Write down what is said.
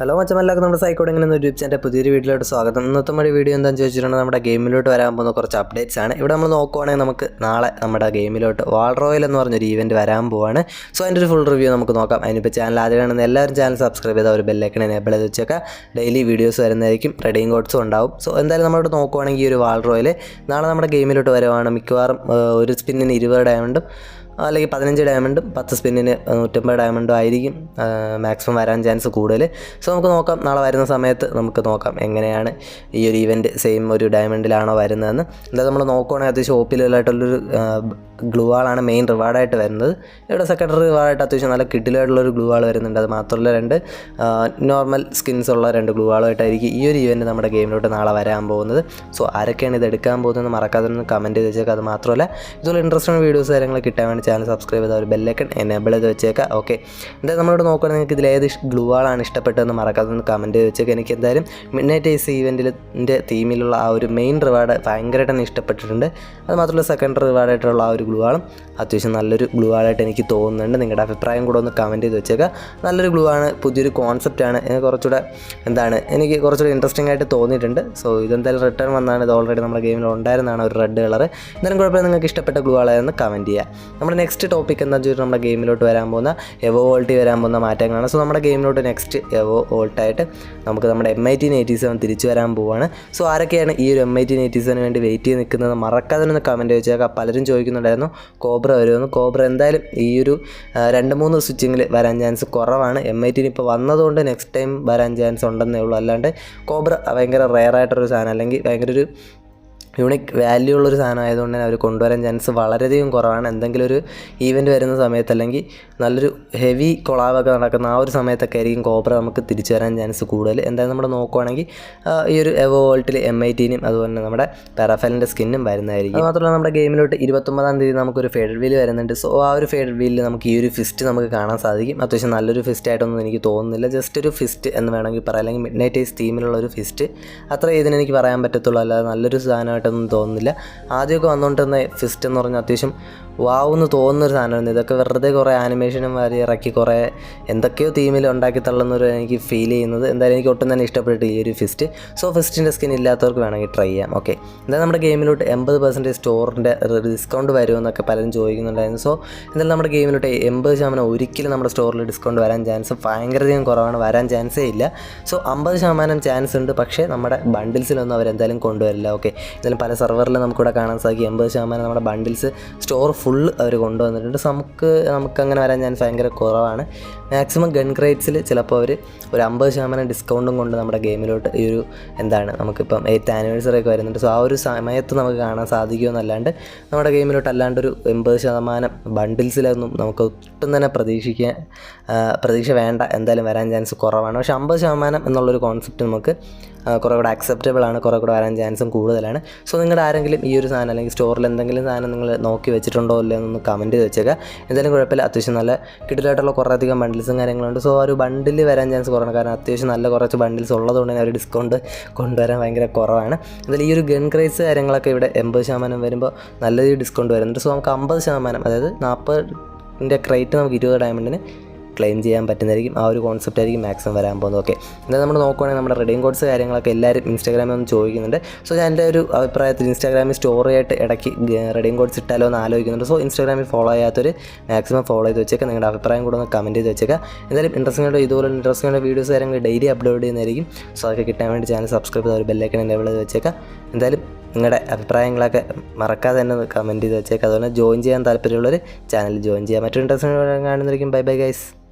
Hello മച്ചമല്ലാക്കും നമ്മുടെ സൈക്കോട് ഇങ്ങനെ YouTube channel പുതിയൊരു വീഡിയോയിലോട്ട് സ്വാഗതം. ഇന്നത്തെ നമ്മുടെ വീഡിയോ എന്താണെന്ന് ചോദിച്ചിട്ടുണ്ടെങ്കിൽ നമ്മുടെ ഗെയിമിലോട്ട് വരാൻ പോകുന്ന കുറച്ച് അപ്ഡേറ്റ്സ് ആണ്. ഇവിടെ നമ്മൾ നോക്കുവാണെങ്കിൽ നമുക്ക് നാളെ നമ്മുടെ ഗെയിമിലോട്ട് വാൾ റോയൽ എന്ന് പറഞ്ഞൊരു ഇവന്റ് വരാൻ പോവാണ്. സോ അതിന്റെ ഒരു ഫുൾ റിവ്യൂ നമുക്ക് നോക്കാം. അതിനിപ്പോൾ ചാനൽ ആദ്യമാണെന്ന് എല്ലാവരും ചാനൽ സബ്സ്ക്രൈബ് ചെയ്താൽ ഒരു ബെല്ലൈക്കൺ എനേബിൾ ചെയ്ത് വെച്ചേക്കാം ഡെയിലി വീഡിയോസ് വരുന്നതായിരിക്കും. റെഡിയും കോഡ്സും ഉണ്ടാവും. സോ എന്തായാലും നമ്മളോട് നോക്കുവാണെങ്കിൽ ഈ ഒരു വാൾ റോയൽ നാളെ നമ്മുടെ ഗെയിമിലോട്ട് വരുവാണ്. മിക്കവാറും ഒരു സ്പിന്നിന് ഇരുപത് ഡയമണ്ടും അല്ലെങ്കിൽ പതിനഞ്ച് ഡയമണ്ടും പത്ത് സ്പിന്നിന് നൂറ്റമ്പത് ഡയമണ്ടും ആയിരിക്കും. മാക്സിമം വരാൻ ചാൻസ് കൂടുതൽ. സോ നമുക്ക് നോക്കാം. നാളെ വരുന്ന സമയത്ത് നമുക്ക് നോക്കാം എങ്ങനെയാണ് ഈ ഒരു ഇവന്റ് സെയിം ഒരു ഡയമണ്ടിലാണോ വരുന്നതെന്ന്. എന്തായാലും നമ്മൾ നോക്കുവാണെങ്കിൽ അത്യാവശ്യം ഓപ്പിലുള്ളതായിട്ടുള്ളൊരു ഗ്ലൂ ആളാണ് മെയിൻ റിവാർഡായിട്ട് വരുന്നത്. ഇവിടെ സെക്കൻഡറി റിവാർഡായിട്ട് അത്യാവശ്യം നല്ല കിഡിലായിട്ടുള്ളൊരു ഗ്ലൂ ആൾ വരുന്നുണ്ട്. അത് മാത്രമല്ല രണ്ട് നോർമൽ സ്കിൻസ് ഉള്ള രണ്ട് ഗ്ലൂ ആളുമായിട്ടായിരിക്കും ഈ ഒരു ഇവന്റ് നമ്മുടെ ഗെയിമിലോട്ട് നാളെ വരാൻ പോകുന്നത്. സോ ആരൊക്കെയാണ് ഇത് എടുക്കാൻ പോകുന്നത് മറക്കാതെ ഒന്ന് കമന്റ് ചെയ്ത് വെച്ചേക്കാം. അത് മാത്രമല്ല ഇതുപോലെ ഇൻട്രസ്റ്റിംഗ് വീഡിയോസ് കാര്യങ്ങൾ കിട്ടാൻ വേണ്ടി ചാനൽ സബ്സ്ക്രൈബ് ചെയ്താൽ ഒരു ബെല്ലൈക്കൺ എനേബിൾ ചെയ്ത് വെച്ചേക്കാം. ഓക്കെ എന്തായാലും നമ്മളോട് നോക്കുകയാണെങ്കിൽ നിങ്ങൾക്ക് ഇതിലേത് ഗ്ലൂ ആളാണ് ഇഷ്ടപ്പെട്ടതെന്ന് മറക്കാതെ കമന്റ് വെച്ചേക്കാം. എനിക്ക് എന്തായാലും മിഡ് നൈറ്റ് ഐസ് ഈവന്റിന്റെ തീമിലുള്ള ആ ഒരു മെയിൻ റിവാർഡ് ഭയങ്കരമായിട്ട് തന്നെ ഇഷ്ടപ്പെട്ടിട്ടുണ്ട്. അത് മാത്രമല്ല സെക്കൻഡ് റിവാർഡായിട്ടുള്ള ആ ഒരു ഗ്ലൂ ആളും അത്യാവശ്യം നല്ലൊരു ഗ്ലൂ ആളായിട്ട് എനിക്ക് തോന്നുന്നുണ്ട്. നിങ്ങളുടെ അഭിപ്രായം കൂടെ ഒന്ന് കമന്റ് ചെയ്ത് വെച്ചേക്കാം. നല്ലൊരു ഗ്ലൂ ആണ് പുതിയൊരു കോൺസെപ്റ്റാണ് കുറച്ചുകൂടെ എന്താണ് എനിക്ക് കുറച്ചുകൂടെ ഇൻട്രസ്റ്റിംഗ് ആയിട്ട് തോന്നിയിട്ടുണ്ട്. സോ ഇതെന്തായാലും റിട്ടേൺ വന്നാണ്. ഇത് ഓൾറെഡി നമ്മുടെ ഗെയിമിൽ ഉണ്ടായിരുന്നതാണ് ഒരു റെഡ് കളർ എന്തായാലും കുഴപ്പമില്ല. നിങ്ങൾക്ക് ഇഷ്ടപ്പെട്ട ഗ്ലൂ ആളായിരുന്നു കമന്റ് ചെയ്യുക നമ്മുടെ നെക്സ്റ്റ് ടോപ്പിക് എന്ന് വെച്ചാൽ നമ്മുടെ ഗെയിമിലോട്ട് വരാൻ പോകുന്ന എവോ വോൾട്ടി വരാൻ പോകുന്ന മാറ്റങ്ങളാണ്. സോ നമ്മുടെ ഗെയിമിലോട്ട് നെക്സ്റ്റ് എവോ വോൾട്ടായിട്ട് നമുക്ക് നമ്മുടെ M I T eighty seven തിരിച്ചു വരാൻ പോവുകയാണ് സോ ആരൊക്കെയാണ് ഈ ഒരു എം ഐ ടി എയ്റ്റി സെവന് വേണ്ടി വെയിറ്റ് ചെയ്ത് നിൽക്കുന്നത് മറക്കാതെ ഒന്ന് കമന്റ് വെച്ചേക്കാം പലരും ചോദിക്കുന്നുണ്ടായിരുന്നു കോബ്ര വരുമെന്ന്? കോബ്ര എന്തായാലും ഈ ഒരു രണ്ട് മൂന്ന് സ്വിച്ചിങ്ങിൽ വരാൻ ചാൻസ് കുറവാണ്. എം ഐ ടിന് ഇപ്പോൾ വന്നതുകൊണ്ട് നെക്സ്റ്റ് ടൈം വരാൻ ചാൻസ് ഉണ്ടെന്നേ ഉള്ളൂ. അല്ലാണ്ട് കോബ്ര ഭയങ്കര റെയർ ആയിട്ടൊരു സാധനം അല്ലെങ്കിൽ ഭയങ്കര ഒരു യൂണിക് വാല്യൂ ഉള്ളൊരു സാധനം ആയതുകൊണ്ട് തന്നെ അവർ കൊണ്ടുവരാൻ ചാൻസ് വളരെയധികം കുറവാണ്. എന്തെങ്കിലും ഒരു ഈവന്റ് വരുന്ന സമയത്ത് അല്ലെങ്കിൽ നല്ലൊരു ഹെവി കൊളാവൊക്കെ നടക്കുന്ന ആ ഒരു സമയത്തൊക്കെ ആയിരിക്കും കോബ്ര നമുക്ക് തിരിച്ചു വരാൻ ചാൻസ് കൂടുതൽ എന്തായാലും നമ്മൾ നോക്കുവാണെങ്കിൽ ഈ ഒരു എവോ വോൾട്ടിൽ എം ഐ ടീനും അതുപോലെ തന്നെ നമ്മുടെ പാരാഫലിന്റെ സ്കിന്നും വരുന്നതായിരിക്കും. അതുമാത്രമല്ല നമ്മുടെ ഗെയിമിലോട്ട് ഇരുപത്തൊമ്പതാം തീയതി നമുക്കൊരു ഫെഡർ വീൽ വരുന്നുണ്ട്. സോ ആ ഒരു ഫെഡർ വീലിൽ നമുക്ക് ഈ ഒരു ഫിസ്റ്റ് നമുക്ക് കാണാൻ സാധിക്കും. അത്യാവശ്യം നല്ലൊരു ഫിസ്റ്റ് ആയിട്ടൊന്നും എനിക്ക് തോന്നുന്നില്ല. ജസ്റ്റ് ഒരു ഫിസ്റ്റ് എന്ന് വേണമെങ്കിൽ പറയാം. അല്ലെങ്കിൽ മിഡ് നൈറ്റ് ഐസ് തീമിലുള്ള ഒരു ഫിസ്റ്റ് അത്ര ഇതിനെനിക്ക് പറയാൻ പറ്റത്തുള്ളൂ. അല്ലാതെ നല്ലൊരു സാധനമായിട്ടൊന്നും തോന്നുന്നില്ല. ആദ്യമൊക്കെ വന്നുകൊണ്ടിരുന്ന ഫിസ്റ്റ് എന്ന് പറഞ്ഞാൽ അത്യാവശ്യം വാവെന്ന് തോന്നുന്നൊരു സാധനമായിരുന്നു. ഇതൊക്കെ വെറുതെ കുറേ ആനിമേഷനും വാരി ഇറക്കി കുറേ എന്തൊക്കെയോ തീമിൽ ഉണ്ടാക്കി തള്ളുന്നൊരു എനിക്ക് ഫീൽ ചെയ്യുന്നത്. എന്തായാലും എനിക്ക് ഒട്ടും തന്നെ ഇഷ്ടപ്പെട്ടു ഈ ഒരു ഫിസ്റ്റ് സോ ഫിസ്റ്റിന്റെ സ്കിൻ ഇല്ലാത്തവർക്ക് വേണമെങ്കിൽ ട്രൈ ചെയ്യാം. ഓക്കെ എന്തായാലും നമ്മുടെ ഗെയിമിലോട്ട് എൺപത് പെർസെന്റേജ് സ്റ്റോറിന്റെ ഡിസ്കൗണ്ട് വരുമെന്നൊക്കെ പലരും ചോദിക്കുന്നുണ്ടായിരുന്നു. സോ എന്തായാലും നമ്മുടെ ഗെയിമിലോട്ട് എൺപത് ശതമാനം ഒരിക്കലും നമ്മുടെ സ്റ്റോറിൽ ഡിസ്കൗണ്ട് വരാൻ ചാൻസ് ഭയങ്കരധികം കുറവാണ്. വരാൻ ചാൻസേ ഇല്ല. സോ അമ്പത് ശതമാനം ചാൻസ് ഉണ്ട്. പക്ഷേ നമ്മുടെ ബണ്ടിൽസിലൊന്നും അവരെന്തായാലും കൊണ്ടുവരില്ല. ഓക്കെ എന്തായാലും പല സെർവറിൽ നമുക്കിവിടെ കാണാൻ സാധിക്കും. എൺപത് ശതമാനം നമ്മുടെ ബണ്ടിൽസ് സ്റ്റോർ ഫുൾ അവർ കൊണ്ടുവന്നിട്ടുണ്ട്. നമുക്ക് നമുക്ക് അങ്ങനെ വരാൻ ഞാൻ ഭയങ്കര കുറവാണ്. മാക്സിമം ഗൺ ക്രേറ്റ്സിൽ ചിലപ്പോൾ അവർ ഒരു അമ്പത് ശതമാനം ഡിസ്കൗണ്ടും കൊണ്ട് നമ്മുടെ ഗെയിമിലോട്ട് ഈ ഒരു എന്താണ് നമുക്കിപ്പം എയ്ത്ത് ആനിവേഴ്സറി ഒക്കെ വരുന്നുണ്ട്. സോ ആ ഒരു സമയത്ത് നമുക്ക് കാണാൻ സാധിക്കുമെന്നല്ലാണ്ട് നമ്മുടെ ഗെയിമിലോട്ട് അല്ലാണ്ട് ഒരു എൺപത് ശതമാനം ബണ്ടിൽസിലൊന്നും നമുക്ക് ഒട്ടും തന്നെ പ്രതീക്ഷിക്കാൻ പ്രതീക്ഷ വേണ്ട. എന്തായാലും വരാൻ ചാൻസ് കുറവാണ്. പക്ഷേ അമ്പത് ശതമാനം എന്നുള്ളൊരു കോൺസെപ്റ്റ് നമുക്ക് കുറേ കൂടെ അക്സെപ്റ്റബിൾ ആണ് കുറേ കൂടെ വരാൻ ചാൻസും കൂടുതലാണ്. സോ നിങ്ങളുടെ ആരെങ്കിലും ഈ ഒരു സാധനം അല്ലെങ്കിൽ സ്റ്റോറിൽ എന്തെങ്കിലും സാധനം നിങ്ങൾ നോക്കി വെച്ചിട്ടുണ്ടോ അല്ലേ എന്നൊന്ന് കമന്റ് ചെയ്ത് വെച്ചേക്കാം. എന്തായാലും കുഴപ്പമില്ല. അത്യാവശ്യം നല്ല കിട്ടിലായിട്ടുള്ള കുറേ അധികം ബണ്ടിൽസും കാര്യങ്ങളുണ്ട് സോ ആ ഒരു ബണ്ടിൽ വരാൻ ചാൻസ് കുറവാണ്. കാരണം അത്യാവശ്യം നല്ല കുറച്ച് ബണ്ടിൽസ് ഉള്ളതുകൊണ്ട് തന്നെ ഒരു ഡിസ്കൗണ്ട് കൊണ്ടുവരാൻ ഭയങ്കര കുറവാണ്. എന്തായാലും ഈ ഒരു ഗൺ ക്രൈസ് കാര്യങ്ങളൊക്കെ ഇവിടെ എൺപത് ശതമാനം വരുമ്പോൾ നല്ല ഡിസ്കൗണ്ട് വരുന്നുണ്ട്. സോ നമുക്ക് അമ്പത് ശതമാനം അതായത് നാൽപ്പതിന്റെ ക്രൈറ്റ് നമുക്ക് ഇരുപത് ഡയമണ്ടിന് ക്ലെയിം ചെയ്യാൻ പറ്റുന്നതായിരിക്കും ആ ഒരു കോൺസെപ്റ്റ് ആയിരിക്കും മാക്സിമം വരാൻ പോകുന്നത്. ഓക്കെ എന്നാൽ നമ്മൾ നോക്കുവാണെങ്കിൽ നമ്മുടെ റെഡിംഗ് കോഡ്സ് കാര്യങ്ങളൊക്കെ എല്ലാവരും ഇൻസ്റ്റാഗ്രാമിൽ ഒന്ന് ചോദിക്കുന്നുണ്ട്. സോ ഞാൻ എന്റെ ഒരു അഭിപ്രായത്തിൽ ഇൻസ്റ്റാഗ്രാമിൽ സ്റ്റോറി ആയിട്ട് ഇടയ്ക്ക് റെഡിംഗ് കോഡ്സ് ഇട്ടാലോ എന്ന് ആലോചിക്കുന്നുണ്ട്. സോ ഇൻസ്റ്റാഗ്രാമിൽ ഫോളോ ചെയ്യാത്തൊരു മാക്സിമം ഫോളോ ചെയ്ത് വെച്ചേക്കാം. നിങ്ങളുടെ അഭിപ്രായം കൂടെ ഒന്ന് കമന്റ് ചെയ്ത് വെച്ചേക്കാം. എന്തായാലും ഇൻട്രസ്റ്റിംഗ് ആയിട്ട് ഇതുപോലെ ഇൻട്രസ്റ്റിംഗ് ആയിട്ട് വീഡിയോസ് കാര്യങ്ങൾ ഡെയിലി അപ്ലോഡ് ചെയ്യുന്നതായിരിക്കും. സോ അതൊക്കെ കിട്ടാൻ വേണ്ടി ചാനൽ സബ്സ്ക്രൈബ് ചെയ്ത ഒരു ബെല്ലൈക്കൻ എനേബിൾ ചെയ്ത് വെച്ചേക്കാം. എന്തായാലും നിങ്ങളുടെ അഭിപ്രായങ്ങളൊക്കെ മറക്കാതെ തന്നെ കമന്റ് ചെയ്ത് വെച്ചേക്കാം. അതുപോലെ ജോയിൻ ചെയ്യാൻ താല്പര്യമുള്ളവർ ചാനൽ ജോയിൻ ചെയ്യാം. മറ്റൊരു ഇൻട്രസ്റ്റിംഗ് കാണുന്നതായിരിക്കും. Bye bye guys